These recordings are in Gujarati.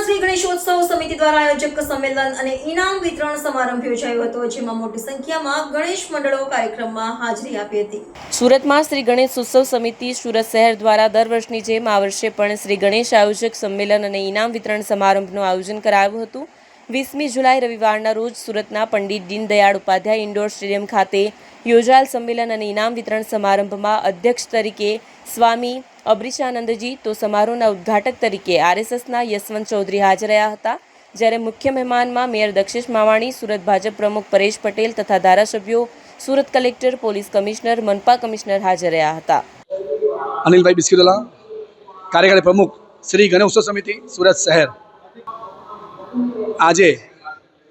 શ્રી ગણેશોત્સવ સમિતિ દ્વારા આયોજક સંમેલન અને ઇનામ વિતરણ સમારંભ યોજાયો હતો, જેમાં મોટી સંખ્યામાં ગણેશ મંડળો કાર્યક્રમમાં હાજરી આપી હતી. સુરતમાં શ્રી ગણેશ ઉત્સવ સમિતિ સુરત શહેર દ્વારા દર વર્ષની જેમ આ વર્ષે પણ શ્રી ગણેશ આયોજક સંમેલન અને ઇનામ વિતરણ સમારંભનું આયોજન કરાયું હતું. વીસમી જુલાઈ રવિવારના રોજ સુરતના પંડિત દીનદયાળ ઉપાધ્યાય ઇન્ડોર સ્ટેડિયમ ખાતે યોજાયેલ સંમેલન અને ઇનામ વિતરણ સમારંભમાં અધ્યક્ષ તરીકે સ્વામી અબ્રિશાનંદજી તો સમારોહના ઉદ્ઘાટક તરીકે આરએસએસના યશવંત ચૌધરી હાજર રહ્યા હતા. જ્યારે મુખ્ય મહેમાનમાં મેયર દક્ષેશ માવાણી, સુરત ભાજપ પ્રમુખ પરેશ પટેલ તથા ધારાસભ્યો, સુરત કલેક્ટર, પોલીસ કમિશનર, મનપા કમિશનર હાજર રહ્યા હતા. અનિલભાઈ બિસ્કીલા કાર્યકારી પ્રમુખ શ્રી ગણેશ સમિતિ, સુરત શહેર. આજે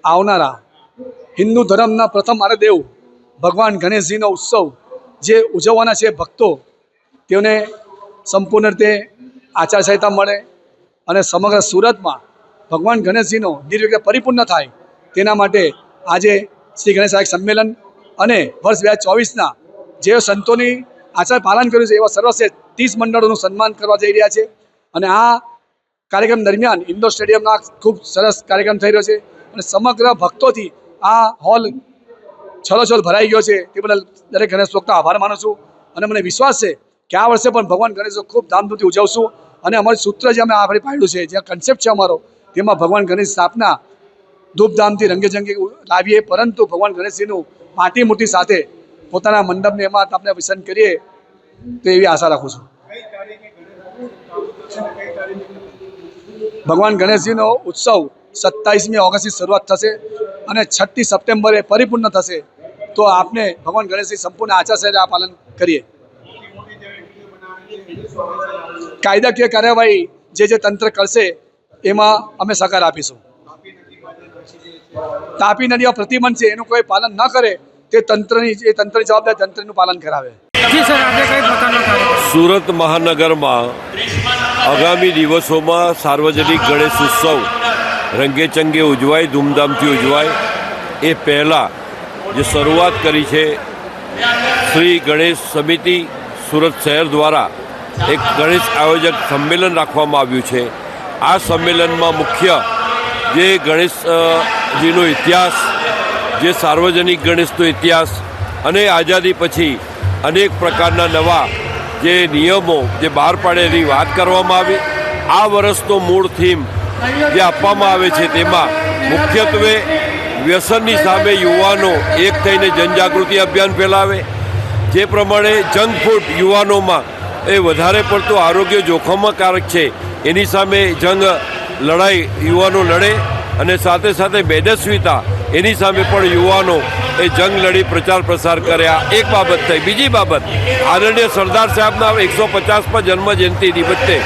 આવનારા હિન્દુ ધર્મના પ્રથમ આરાદેવ ભગવાન ગણેશજીનો ઉત્સવ જે ઉજવવાના છે ભક્તો, તેઓને સંપૂર્ણ રીતે આચારસંહિતા મળે અને સમગ્ર સુરતમાં ભગવાન ગણેશજીનો નિર્વિઘ્ન પરિપૂર્ણ થાય તેના માટે આજે શ્રી ગણેશ સાહેબ સંમેલન અને વર્ષ બે હજાર ચોવીસના જે સંતોની આચાર પાલન કર્યું છે એવા સર્વશ્રેષ્ઠ ત્રીસ મંડળોનું સન્માન કરવા જઈ રહ્યા છે અને આ કાર્યક્રમ દરમિયાન ઇન્ડોર સ્ટેડિયમના ખૂબ સરસ કાર્યક્રમ થઈ રહ્યો છે અને સમગ્ર ભક્તોથી આ હોલ છલોછલ ભરાઈ ગયો છે. તે બદલ દરેક ગણેશ ભક્તો આભાર માનું છું. અને મને વિશ્વાસ છે કે આ વર્ષે પણ ભગવાન ગણેશ ખૂબ ધામધૂમથી ઉજવશું. અને અમારું સૂત્ર જે અમે આપણે પાડ્યું છે, જે કન્સેપ્ટ છે અમારો, તેમાં ભગવાન ગણેશ સ્થાપના ધૂપધામથી રંગેચંગે લાવીએ. પરંતુ ભગવાન ગણેશજીનું માટી મૂર્તિ સાથે પોતાના મંડપને એમાં આપણે વિસર્જન કરીએ તો એવી આશા રાખું છું. ભગવાન ગણેશજીનો ઉત્સવ સત્તાવીસમી ઓગસ્ટથી શરૂઆત થશે. અને છઠ્ઠી સપ્ટેમ્બરે પરિપૂર્ણ થશે તો આપને ભગવાન ગણેશજી સંપૂર્ણ આચારસંહિતા પાલન કરીએ. કાયદાકીય કાર્યવાહી જે જે તંત્ર કરશે એમાં અમે સહકાર આપીશું. તાપી નદીમાં પ્રતિબંધ છે એનું કોઈ પાલન ન કરે તે તંત્રની એ તંત્રની જવાબદારી તંત્રનું પાલન કરાવે. સુરત મહાનગરમાં આગામી દિવસોમાં સાર્વજનિક ગણેશ ઉત્સવ રંગેચંગે ઉજવાય, ધૂમધામથી ઉજવાય. એ પહેલાં જે શરૂઆત કરી છે શ્રી ગણેશ સમિતિ સુરત શહેર દ્વારા એક ગણેશ આયોજક સંમેલન રાખવામાં આવ્યું છે. આ સંમેલનમાં મુખ્ય જે ગણેશજીનો ઇતિહાસ, જે સાર્વજનિક ગણેશનો ઇતિહાસ અને આઝાદી પછી અનેક પ્રકારના નવા જે નિયમો, જે બહાર પાડે એની વાત કરવામાં આવી. આ વર્ષનો મૂળ થીમ જે આપવામાં આવે છે તેમાં મુખ્યત્વે વ્યસનની સામે યુવાનો એક થઈને જનજાગૃતિ અભિયાન ફેલાવે. જે પ્રમાણે જંક ફૂડ યુવાનોમાં એ વધારે પડતું આરોગ્ય જોખમકારક છે. એની સામે જંગ લડાઈ યુવાનો લડે અને સાથે સાથે મેદસ્વીતા એની સામે પણ યુવાનો એ જંગ લડી પ્રચાર પ્રસાર કર્યા એક બાબત થઈ. બીજી બાબત, આદરણીય સરદાર સાહેબના એકસો પચાસમાં જન્મ જયંતિ નિમિત્તે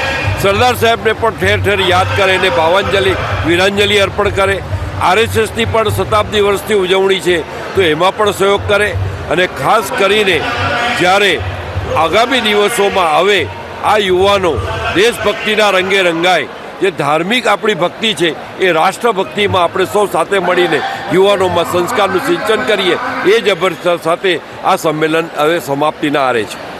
સરદાર સાહેબને પણ ઠેર ઠેર યાદ કરે અને ભાવાંજલિ, વીરાંજલિ અર્પણ કરે. આરએસએસની પણ શતાબ્દી વર્ષની ઉજવણી છે, તો એમાં પણ સહયોગ કરે. અને ખાસ કરીને જ્યારે આગામી દિવસોમાં હવે આ યુવાનો દેશભક્તિના રંગે રંગાય. જે ધાર્મિક આપણી ભક્તિ છે, એ રાષ્ટ્રભક્તિમાં આપણે સૌ સાથે મળીને યુવાનોમાં સંસ્કારનું સિંચન કરીએ, એ જ સાથે આ સંમેલન હવે સમાપ્તિના આરે છે.